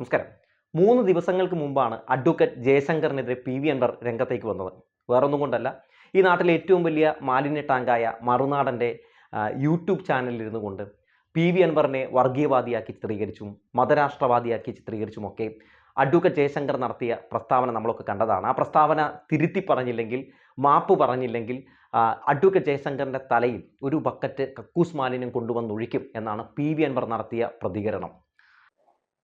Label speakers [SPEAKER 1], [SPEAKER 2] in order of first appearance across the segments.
[SPEAKER 1] നമസ്കാരം. മൂന്ന് ദിവസങ്ങൾക്ക് മുമ്പാണ് അഡ്വക്കേറ്റ് ജയശങ്കറിനെതിരെ പി വി അൻവർ രംഗത്തേക്ക് വന്നത്. വേറൊന്നും കൊണ്ടല്ല. ഈ നാട്ടിലെ ഏറ്റവും വലിയ മാലിന്യ ടാങ്കായ മറുനാടന്റെ യൂട്യൂബ് ചാനലിൽ ഇരുന്നു കൊണ്ട് പി വി അൻവറിനെ വർഗീയവാദിയാക്കി ചിത്രീകരിച്ചും മതരാഷ്ട്രവാദിയാക്കി ചിത്രീകരിച്ചുമൊക്കെ അഡ്വക്കേറ്റ് ജയശങ്കർ നടത്തിയ പ്രസ്താവന നമ്മളൊക്കെ കണ്ടതാണ്. ആ പ്രസ്താവന തിരുത്തി പറഞ്ഞില്ലെങ്കിൽ മാപ്പ് പറഞ്ഞില്ലെങ്കിൽ അഡ്വക്കേറ്റ് ജയശങ്കറിന്റെ തലയിൽ ഒരു ബക്കറ്റ് കക്കൂസ് മാലിന്യം കൊണ്ടുവന്നൊഴിക്കും എന്നാണ് പി വി അൻവർ നടത്തിയ പ്രതികരണം.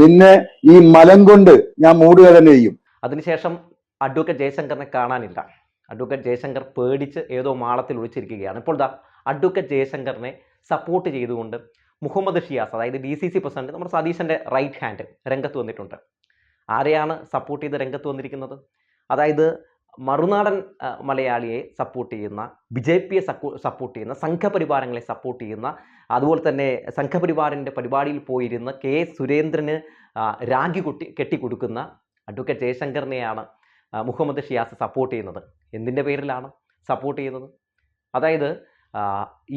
[SPEAKER 2] നിന്നെ ഈ മലം കൊണ്ട് ഞാൻ മൂടുക തന്നെ ചെയ്യും.
[SPEAKER 1] അതിനുശേഷം അഡ്വക്കേറ്റ് ജയശങ്കറിനെ കാണാനില്ല. അഡ്വക്കേറ്റ് ജയശങ്കർ പേടിച്ച് ഏതോ മാളത്തിൽ ഒളിച്ചിരിക്കുകയാണ്. ഇപ്പോൾ ദാ അഡ്വക്കേറ്റ് ജയശങ്കറിനെ സപ്പോർട്ട് ചെയ്തുകൊണ്ട് മുഹമ്മദ് ഷിയാസ് അതായത് ഡി സി സി പ്രസിഡന്റ് നമ്മുടെ സതീശന്റെ റൈറ്റ് ഹാൻഡ് രംഗത്ത് വന്നിട്ടുണ്ട്. ആരെയാണ് സപ്പോർട്ട് ചെയ്ത് രംഗത്ത് വന്നിരിക്കുന്നത്? അതായത് മറുനാടൻ മലയാളിയെ സപ്പോർട്ട് ചെയ്യുന്ന ബി ജെ പിയെ സപ്പോർട്ട് ചെയ്യുന്ന സംഘപരിവാരങ്ങളെ സപ്പോർട്ട് ചെയ്യുന്ന അതുപോലെ തന്നെ സംഘപരിവാറിന്റെ പരിപാടിയിൽ പോയിരുന്ന കെ സുരേന്ദ്രന് രാഗി കുട്ടി കൊട്ടി കെട്ടിക്കൊടുക്കുന്ന അഡ്വക്കേറ്റ് ജയശങ്കറിനെയാണ് മുഹമ്മദ് ഷിയാസ് സപ്പോർട്ട് ചെയ്യുന്നത്. എന്തിന്റെ പേരിലാണ് സപ്പോർട്ട് ചെയ്യുന്നത്? അതായത്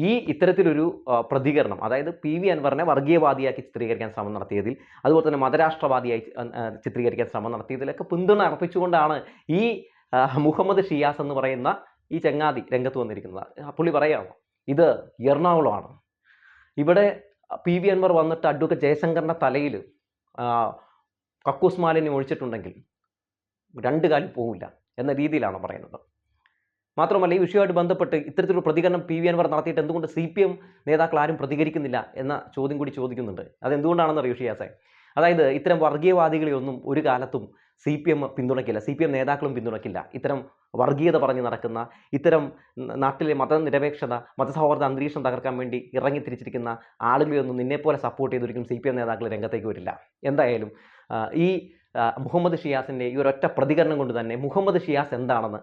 [SPEAKER 1] ഈ ഇത്തരത്തിലൊരു പ്രതികരണം അതായത് പി വി അൻവറിനെ വർഗീയവാദിയാക്കി ചിത്രീകരിക്കാൻ ശ്രമം നടത്തിയതിൽ അതുപോലെ തന്നെ മതരാഷ്ട്രവാദിയായി ചിത്രീകരിക്കാൻ ശ്രമം നടത്തിയതിലൊക്കെ പിന്തുണ അർപ്പിച്ചുകൊണ്ടാണ് ഈ മുഹമ്മദ് ഷിയാസ് എന്ന് പറയുന്ന ഈ ചങ്ങാതി രംഗത്ത് വന്നിരിക്കുന്നത്. പുള്ളി പറയുകയാണ് ഇത് എറണാകുളമാണ്. ഇവിടെ പി വി അൻവർ വന്നിട്ട് അഡ്വക്കേറ്റ് ജയശങ്കറിന്റെ തലയിൽ കക്കൂസ് മാലിന്യം ഒഴിച്ചിട്ടുണ്ടെങ്കിൽ രണ്ട് കാലം പോവില്ല എന്ന രീതിയിലാണ് പറയുന്നത്. മാത്രമല്ല ഈ വിഷയവുമായിട്ട് ബന്ധപ്പെട്ട് ഇത്തരത്തിലൊരു പ്രതികരണം പി വി അൻവർ നടത്തിയിട്ട് എന്തുകൊണ്ട് സി പി എം നേതാക്കൾ ആരും പ്രതികരിക്കുന്നില്ല എന്ന ചോദ്യം കൂടി ചോദിക്കുന്നുണ്ട്. അതെന്തുകൊണ്ടാണെന്ന് അറിയൂ ഷിയാസെ? അതായത് ഇത്തരം വർഗീയവാദികളെയൊന്നും ഒരു കാലത്തും സി പി എം പിന്തുണയ്ക്കില്ല സി പി എം നേതാക്കളും പിന്തുണയ്ക്കില്ല. ഇത്തരം വർഗീയത പറഞ്ഞ് നടക്കുന്ന ഇത്തരം നാട്ടിലെ മതനിരപേക്ഷത മതസൗഹാർദ്ദ അന്തരീക്ഷം തകർക്കാൻ വേണ്ടി ഇറങ്ങി തിരിച്ചിരിക്കുന്ന ആളുകളെയൊന്നും നിന്നെപ്പോലെ സപ്പോർട്ട് ചെയ്തൊരിക്കലും സി പി എം നേതാക്കൾ രംഗത്തേക്ക് വരില്ല. എന്തായാലും ഈ മുഹമ്മദ് ഷിയാസിന്റെ ഈ ഒരൊറ്റ പ്രതികരണം കൊണ്ട് തന്നെ മുഹമ്മദ് ഷിയാസ് എന്താണെന്ന്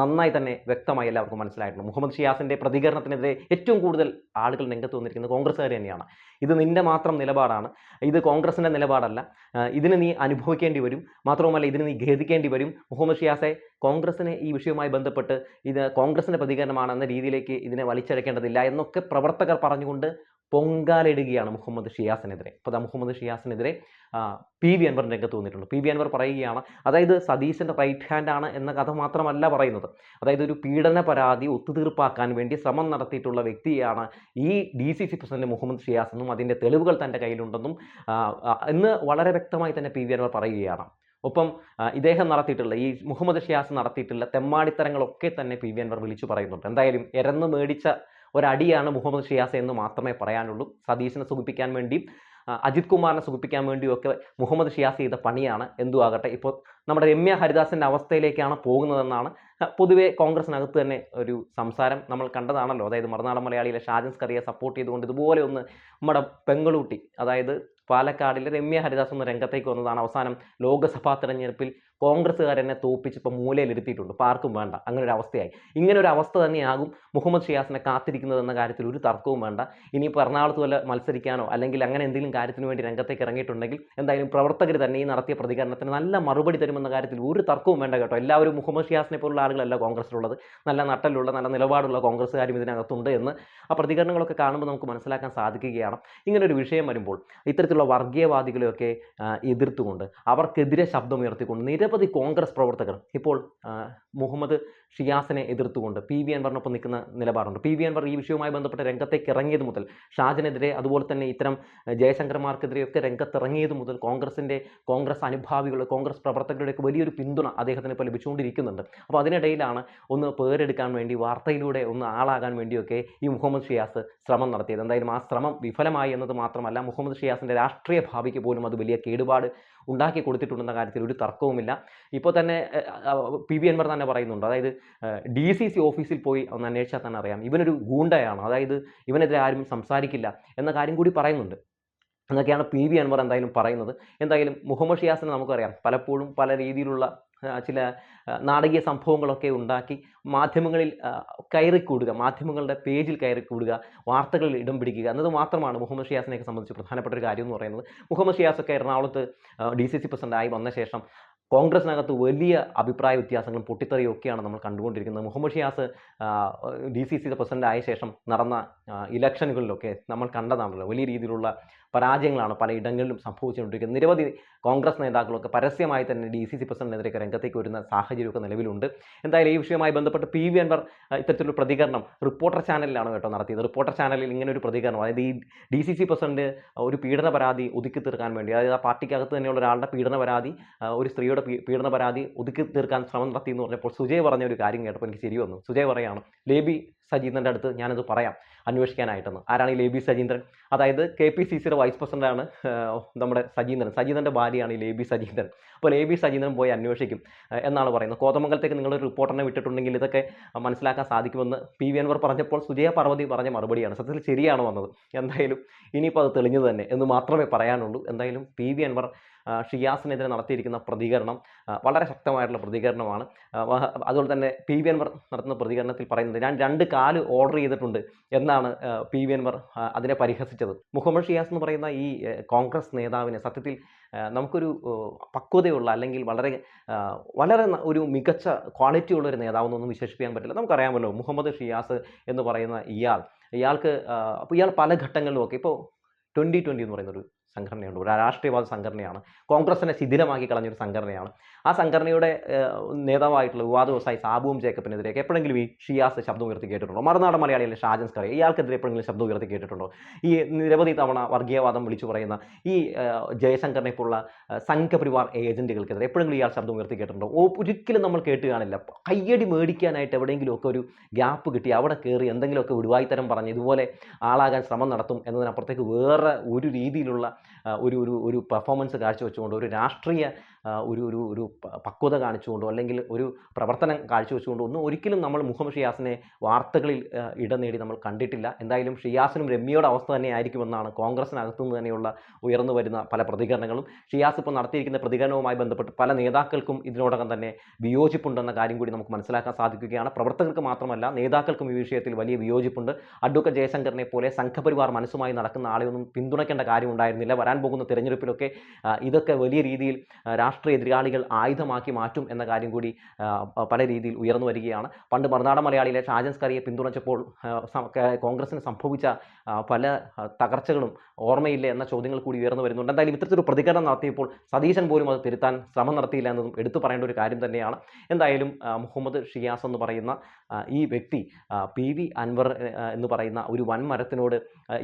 [SPEAKER 1] നന്നായി തന്നെ വ്യക്തമായി എല്ലാവർക്കും മനസ്സിലായിട്ടുണ്ട്. മുഹമ്മദ് ഷിയാസിന്റെ പ്രതികരണത്തിനെതിരെ ഏറ്റവും കൂടുതൽ ആളുകൾ രംഗത്ത് വന്നിരിക്കുന്നത് കോൺഗ്രസ്സുകാർ തന്നെയാണ്. ഇത് നിന്റെ മാത്രം നിലപാടാണ്. ഇത് കോൺഗ്രസിന്റെ നിലപാടല്ല. ഇതിന് നീ അനുഭവിക്കേണ്ടി വരും. മാത്രവുമല്ല ഇതിന് നീ ഖേദിക്കേണ്ടി വരും. മുഹമ്മദ് ഷിയാസെ കോൺഗ്രസിനെ ഈ വിഷയവുമായി ബന്ധപ്പെട്ട് ഇത് കോൺഗ്രസിന്റെ പ്രതികരണമാണ് എന്ന രീതിയിലേക്ക് ഇതിനെ വലിച്ചഴക്കേണ്ടതില്ല എന്നൊക്കെ പ്രവർത്തകർ പറഞ്ഞുകൊണ്ട് പൊങ്കാലിടുകയാണ് മുഹമ്മദ് ഷിയാസിനെതിരെ. അപ്പോൾ ദാ മുഹമ്മദ് ഷിയാസിനെതിരെ പി വി അൻവർ രംഗത്ത് വന്നിട്ടുണ്ട്. പി വി അൻവർ പറയുകയാണ് അതായത് സതീശന്റെ റൈറ്റ് ഹാൻഡ് ആണ് എന്ന കഥ മാത്രമല്ല പറയുന്നത്. അതായത് ഒരു പീഡന പരാതി ഒത്തുതീർപ്പാക്കാൻ വേണ്ടി ശ്രമം നടത്തിയിട്ടുള്ള വ്യക്തിയാണ് ഈ D C C president Muhammad Shiyas എന്നും അതിന്റെ തെളിവുകൾ തന്റെ കയ്യിലുണ്ടെന്നും എന്ന് വളരെ വ്യക്തമായി തന്നെ പി വി അൻവർ പറയുകയാണ്. ഒപ്പം ഇദ്ദേഹം നടത്തിയിട്ടുള്ള ഈ മുഹമ്മദ് ഷിയാസ് നടത്തിയിട്ടുള്ള തെമ്മാടിത്തരങ്ങളൊക്കെ തന്നെ പി വി അൻവർ വിളിച്ചു പറയുന്നുണ്ട്. എന്തായാലും എരന്ന് മേടിച്ച ഒരടിയാണ് മുഹമ്മദ് ഷിയാസ് എന്ന് മാത്രമേ പറയാനുള്ളൂ. സതീശനെ സുഖിപ്പിക്കാൻ വേണ്ടിയും അജിത് കുമാറിനെ സുഖിപ്പിക്കാൻ വേണ്ടിയൊക്കെ മുഹമ്മദ് ഷിയാസ് ചെയ്ത പണിയാണ്. എന്തു ആകട്ടെ ഇപ്പോൾ നമ്മുടെ രമ്യ ഹരിദാസിന്റെ അവസ്ഥയിലേക്കാണ് പോകുന്നതെന്നാണ് പൊതുവേ കോൺഗ്രസിനകത്ത് തന്നെ ഒരു സംസാരം നമ്മൾ കണ്ടതാണല്ലോ. അതായത് മറുനാടൻ മലയാളിയിലെ ഷാജൻസ് കറിയെ സപ്പോർട്ട് ചെയ്തുകൊണ്ട് ഇതുപോലെ ഒന്ന് നമ്മുടെ പെങ്ങളൂട്ടി അതായത് പാലക്കാടിലെ രമ്യ ഹരിദാസ് എന്ന രംഗത്തേക്ക് വന്നതാണ്. അവസാനം ലോകസഭാ തെരഞ്ഞെടുപ്പിൽ കോൺഗ്രസ്സുകാരെന്നെ തോപ്പിച്ച് ഇപ്പോൾ മൂലയിലിരുത്തിയിട്ടുണ്ട്. ഇപ്പോൾ ആർക്കും വേണ്ട. അങ്ങനെ ഒരു അവസ്ഥയായി. ഇങ്ങനെ ഒരു അവസ്ഥ തന്നെയാകും മുഹമ്മദ് ഷിയാസിനെ കാത്തിരിക്കുന്നത് എന്ന കാര്യത്തിൽ ഒരു തർക്കവും വേണ്ട. ഇനിയിപ്പോൾ എറണാകുളത്ത് വല്ല മത്സരിക്കാനോ അല്ലെങ്കിൽ അങ്ങനെ എന്തെങ്കിലും കാര്യത്തിന് വേണ്ടി രംഗത്തേക്ക് ഇറങ്ങിയിട്ടുണ്ടെങ്കിൽ എന്തായാലും പ്രവർത്തകർ തന്നെ ഈ നടത്തിയ പ്രതികരണത്തിന് നല്ല മറുപടി തരുമെന്ന കാര്യത്തിൽ ഒരു തർക്കവും വേണ്ട കേട്ടോ. എല്ലാവരും മുഹമ്മദ് ഷിയാസിനെ പോലുള്ള ആളുകളല്ല കോൺഗ്രസ്സിലുള്ളത്. നല്ല നട്ടലുള്ള നല്ല നിലപാടുള്ള കോൺഗ്രസ്സുകാരും ഇതിനകത്തുണ്ട് എന്ന് ആ പ്രതികരണങ്ങളൊക്കെ കാണുമ്പോൾ നമുക്ക് മനസ്സിലാക്കാൻ സാധിക്കുകയാണ്. ഇങ്ങനെ ഒരു വിഷയം വരുമ്പോൾ ഇത്തരത്തിലുള്ള വർഗീയവാദികളെയൊക്കെ എതിർത്തുകൊണ്ട് അവർക്കെതിരെ ശബ്ദമുയർത്തിക്കൊണ്ട് നിരവധി കോൺഗ്രസ് പ്രവർത്തകർ ഇപ്പോൾ മുഹമ്മദ് ഷിയാസിനെ എതിർത്തുകൊണ്ട് പി വി അൻവറിനൊപ്പം നിൽക്കുന്ന നിലപാടുണ്ട്. പി വി അൻവർ ഈ വിഷയവുമായി ബന്ധപ്പെട്ട് രംഗത്തേക്ക് ഇറങ്ങിയത് മുതൽ ഷാജിനെതിരെ അതുപോലെ തന്നെ ഇത്തരം ജയശങ്കർമാർക്കെതിരെയൊക്കെ രംഗത്തിറങ്ങിയത് മുതൽ കോൺഗ്രസിന്റെ കോൺഗ്രസ് അനുഭാവികൾ കോൺഗ്രസ് പ്രവർത്തകരുടെയൊക്കെ വലിയൊരു പിന്തുണ അദ്ദേഹത്തിന് ഇപ്പോൾ ലഭിച്ചുകൊണ്ടിരിക്കുന്നുണ്ട്. അപ്പോൾ അതിനിടയിലാണ് ഒന്ന് പേരെടുക്കാൻ വേണ്ടി വാർത്തയിലൂടെ ഒന്ന് ആളാകാൻ വേണ്ടിയൊക്കെ ഈ മുഹമ്മദ് ഷിയാസ് ശ്രമം നടത്തിയത്. എന്തായാലും ആ ശ്രമം വിഫലമായി എന്നത് മാത്രമല്ല മുഹമ്മദ് ഷിയാസിന്റെ രാഷ്ട്രീയ ഭാവിക്ക് പോലും അത് വലിയ കേടുപാട് ഉണ്ടാക്കി കൊടുത്തിട്ടുണ്ടെന്ന കാര്യത്തിൽ ഒരു തർക്കവുമില്ല. ഇപ്പോൾ തന്നെ പി വി അൻവർ തന്നെ പറയുന്നുണ്ട്. അതായത് ഡി സി സി ഓഫീസിൽ പോയി ഒന്ന് അന്വേഷിച്ചാൽ തന്നെ അറിയാം. ഇവനൊരു ഗൂണ്ടയാണ്. അതായത് ഇവനെതിരെ ആരും സംസാരിക്കില്ല എന്ന കാര്യം കൂടി പറയുന്നുണ്ട്. എന്നൊക്കെയാണ് പി വി അൻവർ എന്തായാലും പറയുന്നത്. എന്തായാലും മുഹമ്മദ് ഷിയാസിനെ നമുക്കറിയാം. പലപ്പോഴും പല രീതിയിലുള്ള ചില നാടകീയ സംഭവങ്ങളൊക്കെ ഉണ്ടാക്കി മാധ്യമങ്ങളിൽ കയറി കയറിക്കൂടുക മാധ്യമങ്ങളുടെ പേജിൽ കയറിക്കൂടുക വാർത്തകളിൽ ഇടം പിടിക്കുക എന്നത് മാത്രമാണ് മുഹമ്മദ് ഷിയാസിനെയൊക്കെ സംബന്ധിച്ച് പ്രധാനപ്പെട്ട ഒരു കാര്യം എന്ന് പറയുന്നത്. മുഹമ്മദ് ഷിയാസൊക്കെ എറണാകുളത്ത് ഡി സി സി പ്രസിഡന്റായി വന്ന ശേഷം കോൺഗ്രസിനകത്ത് വലിയ അഭിപ്രായ വ്യത്യാസങ്ങളും പൊട്ടിത്തെറിയും ഒക്കെയാണ് നമ്മൾ കണ്ടുകൊണ്ടിരിക്കുന്നത്. Muhammad Shiyas D C C president ആയ ശേഷം നടന്ന ഇലക്ഷനുകളിലൊക്കെ നമ്മൾ കണ്ടതാണല്ലോ വലിയ രീതിയിലുള്ള പരാജയങ്ങളാണ് പലയിടങ്ങളിലും സംഭവിച്ചുകൊണ്ടിരിക്കുന്നത്. നിരവധി കോൺഗ്രസ് നേതാക്കളൊക്കെ പരസ്യമായി തന്നെ ഡി സി സി പ്രസിഡന്റിനെതിരെ രംഗത്തേക്ക് വരുന്ന സാഹചര്യമൊക്കെ നിലവിലുണ്ട്. എന്തായാലും ഈ വിഷയവുമായി ബന്ധപ്പെട്ട് പി വി അൻവർ ഇത്തരത്തിലൊരു പ്രതികരണം റിപ്പോർട്ടർ ചാനലിലാണ് കേട്ടോ നടത്തിയത്. റിപ്പോർട്ടർ ചാനലിൽ ഇങ്ങനെ ഒരു പ്രതികരണം അതായത് ഈ ഡി സി സി പ്രസിഡന്റ് ഒരു പീഡന പരാതി ഒതുക്കി തീർക്കാൻ വേണ്ടി അതായത് ആ പാർട്ടിക്കകത്ത് തന്നെയുള്ള ഒരാളുടെ പീഡന പരാതി ഒരു സ്ത്രീയുടെ പീഡന പരാതി ഒതുക്കി തീർക്കാൻ ശ്രമം നടത്തി എന്ന് പറഞ്ഞപ്പോൾ സുജയ് പറഞ്ഞ ഒരു കാര്യം കേട്ടപ്പോൾ എനിക്ക് ശരി വന്നു. സുജയ് പറയാണ് ലേബി സജീന്ദ്രന്റെ അടുത്ത് ഞാനത് പറയാം അന്വേഷിക്കാനായിട്ടെന്ന്. ആരാണ് ഈ ലേബി സജീന്ദ്രൻ? അതായത് കെ പി സി സിയുടെ വൈസ് പ്രസിഡന്റാണ് നമ്മുടെ സജീന്ദ്രൻ. സജീന്ദ്രന്റെ ഭാര്യയാണ് ഈ ലേബി സജീന്ദ്രൻ. അപ്പോൾ ലേബി സജീന്ദ്രൻ പോയി അന്വേഷിക്കും എന്നാണ് പറയുന്നത്. കോതമംഗലത്തേക്ക് നിങ്ങളൊരു റിപ്പോർട്ടറിനെ വിട്ടിട്ടുണ്ടെങ്കിൽ ഇതൊക്കെ മനസ്സിലാക്കാൻ സാധിക്കുമെന്ന് പി വി അൻവർ പറഞ്ഞപ്പോൾ സുജയ പാർവതി പറഞ്ഞ മറുപടിയാണ്. സത്യത്തിൽ ശരിയാണ് വന്നത്. എന്തായാലും ഇനിയിപ്പോൾ അത് തെളിഞ്ഞത് തന്നെ എന്ന് മാത്രമേ പറയാനുള്ളൂ. എന്തായാലും പി വി അൻവർ ഷിയാസിനെതിരെ നടത്തിയിരിക്കുന്ന പ്രതികരണം വളരെ ശക്തമായിട്ടുള്ള പ്രതികരണമാണ്. അതുപോലെ തന്നെ പി വി അൻവർ നടത്തുന്ന പ്രതികരണത്തിൽ പറയുന്നത് ഞാൻ രണ്ട് കാൽ ഓർഡർ ചെയ്തിട്ടുണ്ട് എന്നാണ് പി വി അൻവർ അതിനെ പരിഹസിച്ചത്. മുഹമ്മദ് ഷിയാസ് എന്ന് പറയുന്ന ഈ കോൺഗ്രസ് നേതാവിനെ സത്യത്തിൽ നമുക്കൊരു പക്വതയുള്ള അല്ലെങ്കിൽ വളരെ വളരെ ഒരു മികച്ച ക്വാളിറ്റി ഉള്ള ഒരു നേതാവെന്നൊന്നും വിശേഷിപ്പിക്കാൻ പറ്റില്ല. നമുക്കറിയാമല്ലോ മുഹമ്മദ് ഷിയാസ് എന്ന് പറയുന്ന ഇയാൾ ഇയാൾക്ക് അപ്പോൾ ഇയാൾ പല ഘട്ടങ്ങളിലും ഒക്കെ ഇപ്പോൾ ട്വന്റി ട്വന്റി എന്ന് പറയുന്ന ഒരു സംഘടനയുണ്ട്. ഒരു രാഷ്ട്രീയവാദ സംഘടനയാണ്. കോൺഗ്രസിനെ ശിഥിലമാക്കി കളഞ്ഞൊരു സംഘടനയാണ്. ആ സംഘടനയുടെ നേതാവായിട്ടുള്ള വിവാദ വ്യവസായി സാബുവും ജേക്കബിനെതിരെയൊക്കെ എപ്പോഴെങ്കിലും ഈ ഷിയാസ് ശബ്ദം ഉയർത്തി കേട്ടിട്ടുണ്ടോ? മറുനാടൻ മലയാളിയിലെ ഷാജൻ സ്കറി ഇയാൾക്കെതിരെ എപ്പോഴെങ്കിലും ശബ്ദം ഉയർത്തി കേട്ടിട്ടുണ്ടോ? ഈ നിരവധി തവണ വർഗീയവാദം വിളിച്ചു പറയുന്ന ഈ ജയശങ്കറിനെ പോലുള്ള സംഘപരിവാർ ഏജന്റുകൾക്കെതിരെ എപ്പോഴെങ്കിലും ഇയാൾ ശബ്ദം ഉയർത്തി കേട്ടിട്ടുണ്ടോ? ഒരിക്കലും നമ്മൾ കേട്ട് കാണില്ല. കയ്യടി മേടിക്കാനായിട്ട് എവിടെയെങ്കിലുമൊക്കെ ഒരു ഗ്യാപ്പ് കിട്ടി അവിടെ കയറി എന്തെങ്കിലുമൊക്കെ വിടുവായിത്തരം പറഞ്ഞ് ഇതുപോലെ ആളാകാൻ ശ്രമം നടത്തും എന്നതിനപ്പുറത്തേക്ക് വേറെ ഒരു രീതിയിലുള്ള ഒരു ഒരു ഒരു പെർഫോമൻസ് കാഴ്ചവെച്ചുകൊണ്ട് ഒരു രാഷ്ട്രീയ ഒരു ഒരു ഒരു പക്വത കാണിച്ചുകൊണ്ടോ അല്ലെങ്കിൽ ഒരു പ്രവർത്തനം കാഴ്ചവെച്ചുകൊണ്ടോ ഒന്നും ഒരിക്കലും നമ്മൾ മുഹമ്മദ് ഷിയാസിനെ വാർത്തകളിൽ ഇടം നേടി നമ്മൾ കണ്ടിട്ടില്ല. എന്തായാലും ഷിയാസിനും രമ്യയുടെ അവസ്ഥ തന്നെ ആയിരിക്കുമെന്നാണ് കോൺഗ്രസിനകത്തു നിന്ന് തന്നെയുള്ള ഉയർന്നു വരുന്ന പല പ്രതികരണങ്ങളും. ഷിയാസ് ഇപ്പോൾ നടത്തിയിരിക്കുന്ന പ്രതികരണവുമായി ബന്ധപ്പെട്ട് പല നേതാക്കൾക്കും ഇതിനോടകം തന്നെ വിയോജിപ്പുണ്ടെന്ന കാര്യം കൂടി നമുക്ക് മനസ്സിലാക്കാൻ സാധിക്കുകയാണ്. പ്രവർത്തകർക്ക് മാത്രമല്ല നേതാക്കൾക്കും ഈ വിഷയത്തിൽ വലിയ വിയോജിപ്പുണ്ട്. അഡ്വക്കേറ്റ് ജയശങ്കറിനെ പോലെ സംഘപരിവാർ മനസ്സുമായി നടക്കുന്ന ആളെയൊന്നും പിന്തുണയ്ക്കേണ്ട കാര്യമുണ്ടായിരുന്നില്ല. വരാൻ പോകുന്ന തിരഞ്ഞെടുപ്പിലൊക്കെ ഇതൊക്കെ വലിയ രീതിയിൽ ആ, രാഷ്ട്രീയ എതിരാളികൾ ആയുധമാക്കി മാറ്റും എന്ന കാര്യം കൂടി പല രീതിയിൽ ഉയർന്നു വരികയാണ്. പണ്ട് മറുനാടൻ മലയാളിയിലെ ഷാജൻ സ്കറിയെ പിന്തുണച്ചപ്പോൾ കോൺഗ്രസിന് സംഭവിച്ച പല തകർച്ചകളും ഓർമ്മയില്ല എന്ന ചോദ്യങ്ങൾ കൂടി ഉയർന്നു വരുന്നുണ്ട്. എന്തായാലും ഇത്തരത്തിലൊരു പ്രതികരണം നടത്തിയപ്പോൾ സതീശൻ പോലും അത് തിരുത്താൻ ശ്രമം നടത്തിയില്ല എന്നതും എടുത്തു പറയേണ്ട ഒരു കാര്യം തന്നെയാണ്. എന്തായാലും മുഹമ്മദ് ഷിയാസ് എന്ന് പറയുന്ന ഈ വ്യക്തി പി വി അൻവർ എന്ന് പറയുന്ന ഒരു വൻമരത്തിനോട്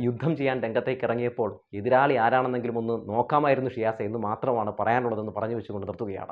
[SPEAKER 1] യുദ്ധം ചെയ്യാൻ രംഗത്തേക്ക് ഇറങ്ങിയപ്പോൾ എതിരാളി ആരാണെന്നെങ്കിലും ഒന്ന് നോക്കാമായിരുന്നു ഷിയാസ് എന്ന് മാത്രമാണ് പറയാനുള്ളതെന്ന് പറഞ്ഞു വെച്ചുകൊണ്ട് നിർത്തുകയാണ്.